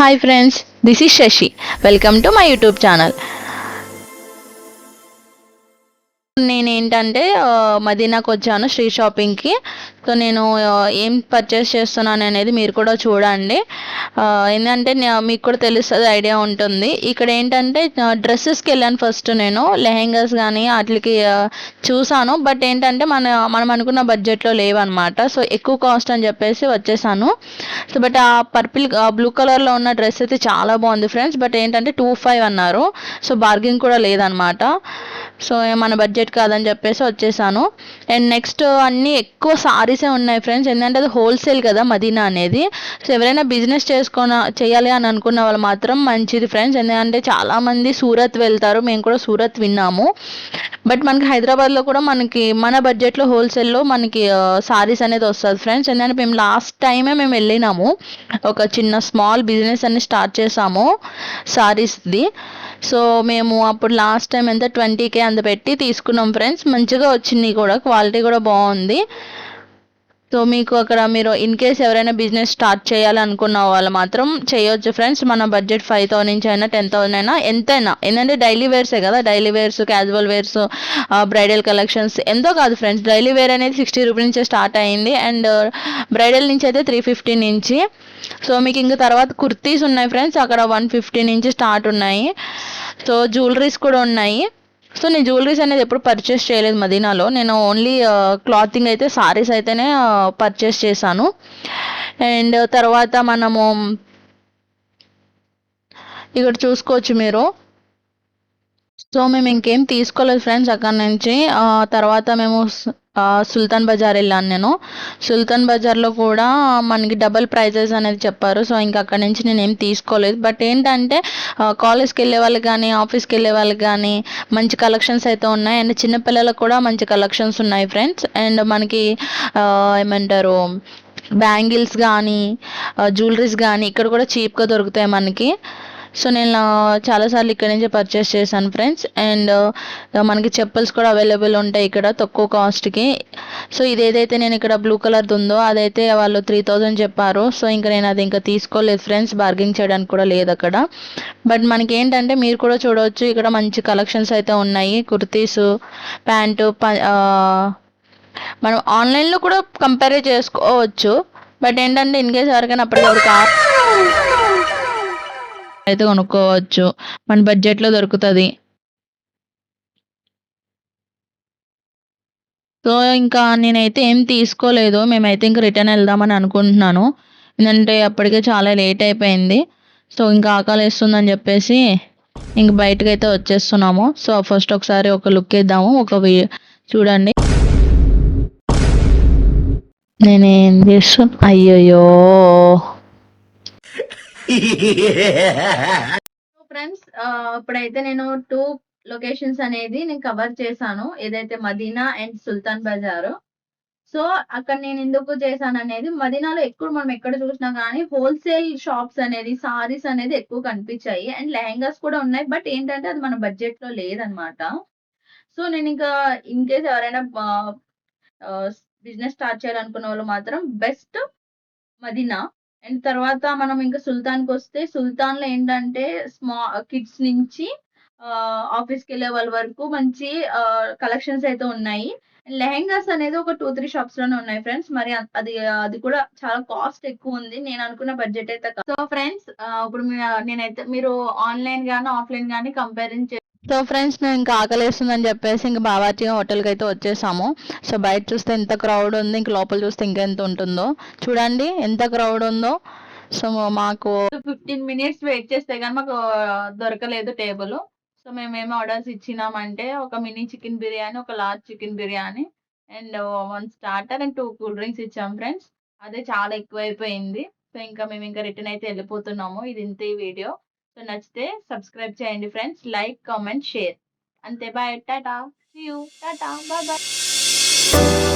Hi friends, this is Shashi. Welcome to my YouTube channel. నేను ఏంటంటే మదీనాకు వచ్చాను శ్రీ షాపింగ్కి సో నేను ఏం పర్చేస్ చేస్తున్నాను అనేది మీరు కూడా చూడండి ఏంటంటే మీకు కూడా తెలుస్తుంది ఐడియా ఉంటుంది ఇక్కడ ఏంటంటే డ్రెస్సెస్కి వెళ్ళాను ఫస్ట్ నేను లెహెంగాస్ కానీ వాటికి చూసాను బట్ ఏంటంటే మన మనం అనుకున్న బడ్జెట్లో లేవన్నమాట సో ఎక్కువ కాస్ట్ అని చెప్పేసి వచ్చేసాను సో బట్ ఆ పర్పిల్ బ్లూ కలర్లో ఉన్న డ్రెస్ అయితే చాలా బాగుంది ఫ్రెండ్స్ బట్ ఏంటంటే టూ ఫైవ్ అన్నారు సో బార్గింగ్ కూడా లేదనమాట సో మన బడ్జెట్ కాదని చెప్పేసి వచ్చేసాను అండ్ నెక్స్ట్ అన్నీ ఎక్కువ సారీసే ఉన్నాయి ఫ్రెండ్స్ ఎందుకంటే అది హోల్సేల్ కదా మదీనా అనేది సో ఎవరైనా బిజినెస్ చేసుకున్న చేయాలి అని అనుకున్న వాళ్ళు మాత్రం మంచిది ఫ్రెండ్స్ ఎందుకంటే చాలామంది సూరత్ వెళ్తారు మేము కూడా సూరత్ విన్నాము బట్ మనకి హైదరాబాద్లో కూడా మనకి మన బడ్జెట్లో హోల్సేల్లో మనకి సారీస్ అనేది వస్తుంది ఫ్రెండ్స్ ఎందుకంటే మేము లాస్ట్ టైమే మేము వెళ్ళినాము ఒక చిన్న స్మాల్ బిజినెస్ అని స్టార్ట్ చేసాము సారీస్ది సో మేము అప్పుడు లాస్ట్ టైం ఎంత ట్వంటీకే అంత పెట్టి తీసుకున్నాం ఫ్రెండ్స్ మంచిగా వచ్చింది కూడా క్వాలిటీ కూడా బాగుంది సో మీకు అక్కడ మీరు ఇన్ కేస్ ఎవరైనా బిజినెస్ స్టార్ట్ చేయాలనుకున్న వాళ్ళు మాత్రం చేయొచ్చు ఫ్రెండ్స్ మన బడ్జెట్ ఫైవ్ థౌసండ్ నుంచి అయినా టెన్ థౌసండ్ అయినా ఎంతైనా ఏంటంటే డైలీ వేర్సే కదా daily wears casual wears bridal collections ఎంతో కాదు ఫ్రెండ్స్ డైలీ వేర్ అనేది సిక్స్టీ రూపీస్ నుంచే స్టార్ట్ అయింది అండ్ బ్రైడల్ నుంచి అయితే త్రీ ఫిఫ్టీ నుంచి సో మీకు ఇంకా తర్వాత కుర్తీస్ ఉన్నాయి ఫ్రెండ్స్ అక్కడ వన్ ఫిఫ్టీ నుంచి స్టార్ట్ ఉన్నాయి సో జ్యువెలరీస్ కూడా ఉన్నాయి సో నేను జ్యువెలరీస్ అనేది ఎప్పుడు పర్చేస్ చేయలేదు మదీనాలో నేను ఓన్లీ క్లాతింగ్ అయితే సారీస్ అయితేనే పర్చేస్ చేశాను అండ్ తర్వాత మనము ఇక్కడ చూసుకోవచ్చు మీరు సో మేము ఇంకేం తీసుకోలేదు ఫ్రెండ్స్ అక్కడ నుంచి తర్వాత మేము సుల్తాన్ బజార్ వెళ్ళాను నేను సుల్తాన్ బజార్లో కూడా మనకి డబల్ ప్రైజెస్ అనేది చెప్పారు సో ఇంకా అక్కడ నుంచి నేను ఏం తీసుకోలేదు బట్ ఏంటంటే కాలేజ్కి వెళ్ళే వాళ్ళు కానీ ఆఫీస్కి వెళ్ళే వాళ్ళకి కానీ మంచి కలెక్షన్స్ అయితే ఉన్నాయి అండ్ చిన్నపిల్లలకు కూడా మంచి కలెక్షన్స్ ఉన్నాయి ఫ్రెండ్స్ అండ్ మనకి ఏమంటారు బ్యాంగిల్స్ కానీ జ్యువెలరీస్ కానీ ఇక్కడ కూడా చీప్గా దొరుకుతాయి మనకి సో నేను చాలాసార్లు ఇక్కడ నుంచే పర్చేస్ చేశాను ఫ్రెండ్స్ అండ్ మనకి చెప్పుల్స్ కూడా అవైలబుల్ ఉంటాయి ఇక్కడ తక్కువ కాస్ట్కి సో ఇది ఏదైతే నేను ఇక్కడ బ్లూ కలర్ది ఉందో అదైతే వాళ్ళు త్రీ చెప్పారు సో ఇంకా నేను అది ఇంకా తీసుకోలేదు ఫ్రెండ్స్ బార్గింగ్ చేయడానికి కూడా లేదు అక్కడ బట్ మనకి ఏంటంటే మీరు కూడా చూడవచ్చు ఇక్కడ మంచి కలెక్షన్స్ అయితే ఉన్నాయి కుర్తీస్ ప్యాంటు మనం ఆన్లైన్లో కూడా కంపేర్ చేసుకోవచ్చు బట్ ఏంటంటే ఇన్కేస్ ఎవరికైనా అప్పటికప్పుడు అయితే కొనుక్కోవచ్చు మన బడ్జెట్లో దొరుకుతుంది సో ఇంకా నేనైతే ఏం తీసుకోలేదు మేమైతే ఇంకా రిటర్న్ వెళ్దామని అనుకుంటున్నాను ఎందుకంటే అప్పటికే చాలా లేట్ అయిపోయింది సో ఇంకా ఆకలి వేస్తుందని చెప్పేసి ఇంక బయటకు అయితే వచ్చేస్తున్నాము సో ఫస్ట్ ఒకసారి ఒక లుక్ ఇద్దాము ఒక చూడండి నేనేం చేస్తున్నా అయ్యయ్యో ఫ్రెండ్స్ ఇప్పుడైతే నేను టూ లొకేషన్స్ అనేది నేను కవర్ చేశాను ఏదైతే మదీనా అండ్ సుల్తాన్ బజార్ సో అక్కడ నేను ఎందుకు చేశాను అనేది మదీనాలో ఎక్కువ మనం ఎక్కడ చూసినా కానీ హోల్సేల్ షాప్స్ అనేది సారీస్ అనేది ఎక్కువ కనిపించాయి అండ్ లెహంగాస్ కూడా ఉన్నాయి బట్ ఏంటంటే అది మన బడ్జెట్ లో లేదనమాట సో నేను ఇంకా ఇన్ కేస్ ఎవరైనా బిజినెస్ స్టార్ట్ చేయాలనుకున్న వాళ్ళు మాత్రం బెస్ట్ మదీనా అండ్ తర్వాత మనం ఇంకా సుల్తాన్కి వస్తే సుల్తాన్లో ఏంటంటే స్మా కిడ్స్ నుంచి ఆఫీస్కి వెళ్ళే వాళ్ళ వరకు మంచి కలెక్షన్స్ అయితే ఉన్నాయి లెహెంగాస్ అనేది ఒక టూ త్రీ షాప్స్ లోనే ఉన్నాయి ఫ్రెండ్స్ మరి అది అది కూడా చాలా కాస్ట్ ఎక్కువ ఉంది నేను అనుకున్న బడ్జెట్ అయితే సో ఫ్రెండ్స్ ఇప్పుడు నేనైతే మీరు ఆన్లైన్ గానీ ఆఫ్లైన్ గానీ కంపేరింగ్ సో ఫ్రెండ్స్ మేము ఇంకా ఆకలేస్తుందని చెప్పేసి ఇంకా బాబాజీ హోటల్కి అయితే వచ్చేసాము సో బయట చూస్తే ఎంత క్రౌడ్ ఉంది ఇంక లోపల చూస్తే ఇంకెంత ఉంటుందో చూడండి ఎంత క్రౌడ్ ఉందో సో మాకు ఫిఫ్టీన్ మినిట్స్ వెయిట్ చేస్తే కానీ మాకు దొరకలేదు టేబుల్ సో మేము ఏం ఆర్డర్స్ ఇచ్చినామంటే ఒక మినీ చికెన్ బిర్యానీ ఒక large chicken biryani and one starter and two cool drinks ఇచ్చాం ఫ్రెండ్స్ అదే చాలా ఎక్కువైపోయింది సో ఇంకా మేము ఇంకా రిటర్న్ అయితే వెళ్ళిపోతున్నాము ఇది ఇంతే వీడియో सो नचते सब्सक्राइब चाहिए फ्रेंड्स लाइक कमेंट शेयर अंते bye tata see you tata bye bye